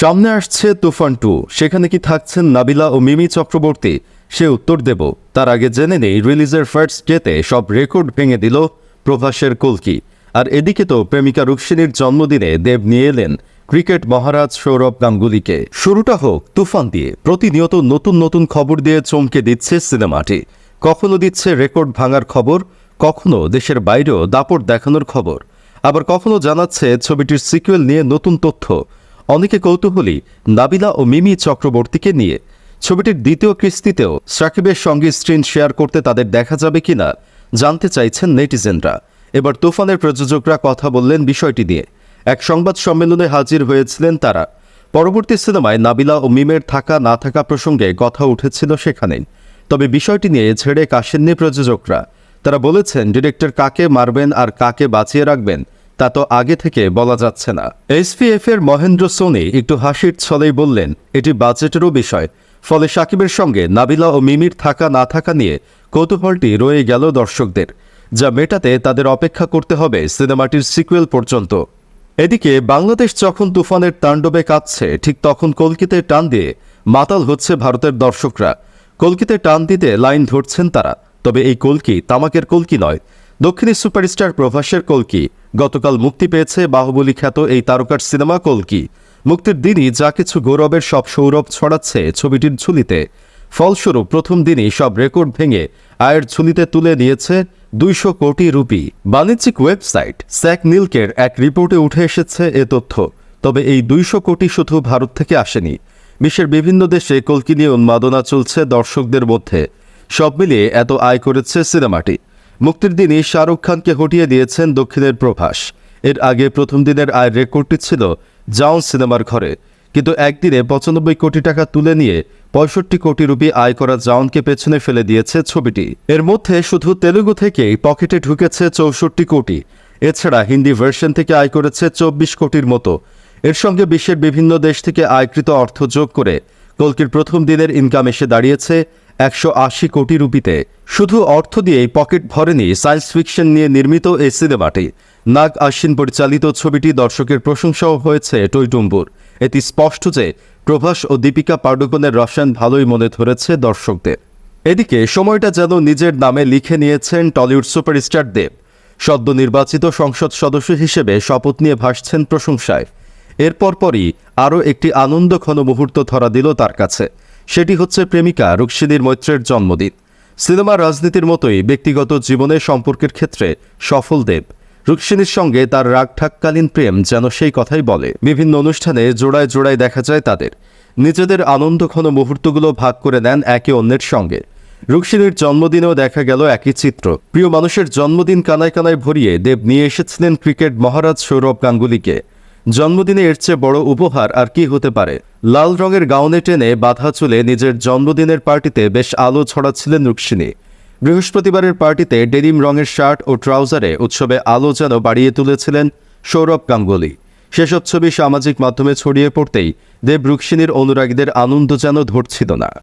সামনে আসছে তুফান টু। সেখানে কি থাকছেন নাবিলা ও মিমি চক্রবর্তী? সে উত্তর দেব। তার আগে জেনে নেই, রিলিজের ফার্স্ট ডেতে সব রেকর্ড ভেঙে দিল প্রভাসের কলকি। আর এদিকে তো প্রেমিকা রুক্মিণীর জন্মদিনে দেব নিয়ে এলেন ক্রিকেট মহারাজ সৌরভ গাঙ্গুলিকে। শুরুটা হোক তুফান দিয়ে। প্রতিনিয়ত নতুন নতুন খবর দিয়ে চমকে দিচ্ছে সিনেমাটি। কখনো দিচ্ছে রেকর্ড ভাঙার খবর, কখনো দেশের বাইরেও দাপট দেখানোর খবর। আবার কখনো জানাচ্ছে ছবিটির সিকুয়েল নিয়ে নতুন তথ্য। অনেকে কৌতূহলী, নাবিলা ও মিমি চক্রবর্তীকে নিয়ে। ছবিটির দ্বিতীয় কিস্তিতেও সাকিবের সঙ্গে স্ক্রিন শেয়ার করতে তাদের দেখা যাবে কিনা, জানতে চাইছেন নেটিজেনরা। এবার তুফানের প্রযোজকরা কথা বললেন বিষয়টি নিয়ে। এক সংবাদ সম্মেলনে হাজির হয়েছিলেন তারা। পরবর্তী সিনেমায় নাবিলা ও মিমের থাকা না থাকা প্রসঙ্গে কথা উঠেছিল সেখানে। তবে বিষয়টি নিয়ে ছেড়ে কাশেননি প্রযোজকরা। তারা বলেছেন, ডিরেক্টর কাকে মারবেন আর কাকে বাঁচিয়ে রাখবেন তা তো আগে থেকে বলা যাচ্ছে না। এসপিএফ এর মহেন্দ্র সোনি একটু হাসির ছলেই বললেন, এটি বাজেটেরও বিষয়। ফলে সাকিবের সঙ্গে নাবিলা ও মিমির থাকা না থাকা নিয়ে কৌতূহলটি রয়ে গেল দর্শকদের, যা মেটাতে তাদের অপেক্ষা করতে হবে সিনেমাটির সিকুয়েল পর্যন্ত। এদিকে বাংলাদেশ যখন তুফানের তাণ্ডবে কাঁদছে, ঠিক তখন কলকিতে টান দিয়ে মাতাল হচ্ছে ভারতের দর্শকরা। কলকিতে টান দিতে লাইন ধরছেন তারা, তবে এই কলকি তামাকের কলকি নয় দক্ষিণী সুপারস্টার প্রভাসের কলকি। গতকাল মুক্তি পেয়েছে বাহুবলী খ্যাত এই তারকার সিনেমা কলকি। মুক্তির দিনই যা কিছু গৌরবের সব সৌরভ ছড়াচ্ছে ছবিটির ঝুলিতে। ফলস্বরূপ প্রথম দিনই সব রেকর্ড ভেঙে আয়ের ঝুলিতে তুলে নিয়েছে দুইশো কোটি রুপি। বাণিজ্যিক ওয়েবসাইট স্যাক নিলকের এক রিপোর্টে উঠে এসেছে এ তথ্য। তবে এই দুইশো কোটি শুধু ভারত থেকে আসেনি। বিশ্বের বিভিন্ন দেশে কলকি নিয়ে উন্মাদনা চলছে দর্শকদের মধ্যে। সব মিলিয়ে এত আয় করেছে সিনেমাটি। মুক্তির দিনই শাহরুখ খানকে হটিয়ে দিয়েছেন দক্ষিণের প্রভাস। এর আগে প্রথম দিনের আয়ের রেকর্ডটি ছিল জাউন সিনেমার ঘরে। কিন্তু একদিনে পঁচানব্বই কোটি টাকা তুলে নিয়ে পঁয়ষট্টি কোটি রুপি আয় করা জাউনকে পেছনে ফেলে দিয়েছে ছবিটি। এর মধ্যে শুধু তেলুগু থেকেই পকেটে ঢুকেছে চৌষট্টি কোটি। এছাড়া হিন্দি ভার্সন থেকে আয় করেছে চব্বিশ কোটির মতো। এর সঙ্গে বিশ্বের বিভিন্ন দেশ থেকে আয়কৃত অর্থ যোগ করে কলকির প্রথম দিনের ইনকাম এসে দাঁড়িয়েছে একশো আশি কোটি রুপিতে। শুধু অর্থ দিয়েই পকেট ভরেনি সায়েন্স ফিকশন নিয়ে নির্মিত এই সিনেমাটি। নাগ আশ্বিন পরিচালিত ছবিটি দর্শকের প্রশংসাও হয়েছে টৈটুম্বুর এটি স্পষ্ট যে প্রভাস ও দীপিকা পাডুকোনের রসায়ন ভালোই মনে ধরেছে দর্শকদের। এদিকে সময়টা যেন নিজের নামে লিখে নিয়েছেন টলিউড সুপারস্টার দেব। সদ্য নির্বাচিত সংসদ সদস্য হিসেবে শপথ নিয়ে ভাসছেন প্রশংসায়। এরপর পরই আরও একটি আনন্দঘন মুহূর্ত ধরা দিল তার কাছে। সেটি হচ্ছে প্রেমিকা রুক্মিণীর মৈত্রের জন্মদিন। সিনেমার রাজনীতির মতোই ব্যক্তিগত জীবনে সম্পর্কের ক্ষেত্রে সফল দেব। রুক্মিণীর সঙ্গে তার রাগ রাগঠাককালীন প্রেম যেন সেই কথাই বলে। বিভিন্ন অনুষ্ঠানে জোড়ায় জোড়ায় দেখা যায় তাদের। নিজেদের আনন্দঘন মুহূর্তগুলো ভাগ করে নেন একে অন্যের সঙ্গে। রুক্মিণীর জন্মদিনেও দেখা গেল একই চিত্র। প্রিয় মানুষের জন্মদিন কানায় কানায় ভরিয়ে দেব নিয়ে এসেছিলেন ক্রিকেট মহারাজ সৌরভ গাঙ্গুলিকে। জন্মদিনে এর চেয়ে বড় উপহার আর কি হতে পারে? লাল রঙের গাউনে টেনে বাধা চুলে নিজের জন্মদিনের পার্টিতে বেশ আলো ছড়াচ্ছিলেন রুক্মিণী। বৃহস্পতিবারের পার্টিতে ডেনিম রঙের শার্ট ও ট্রাউজারে উৎসবে আলো যেন বাড়িয়ে তুলেছিলেন সৌরভ গাঙ্গুলি। সেসব ছবি সামাজিক মাধ্যমে ছড়িয়ে পড়তেই দেব রুক্মিণীর অনুরাগীদের আনন্দ যেন ধরছিল না।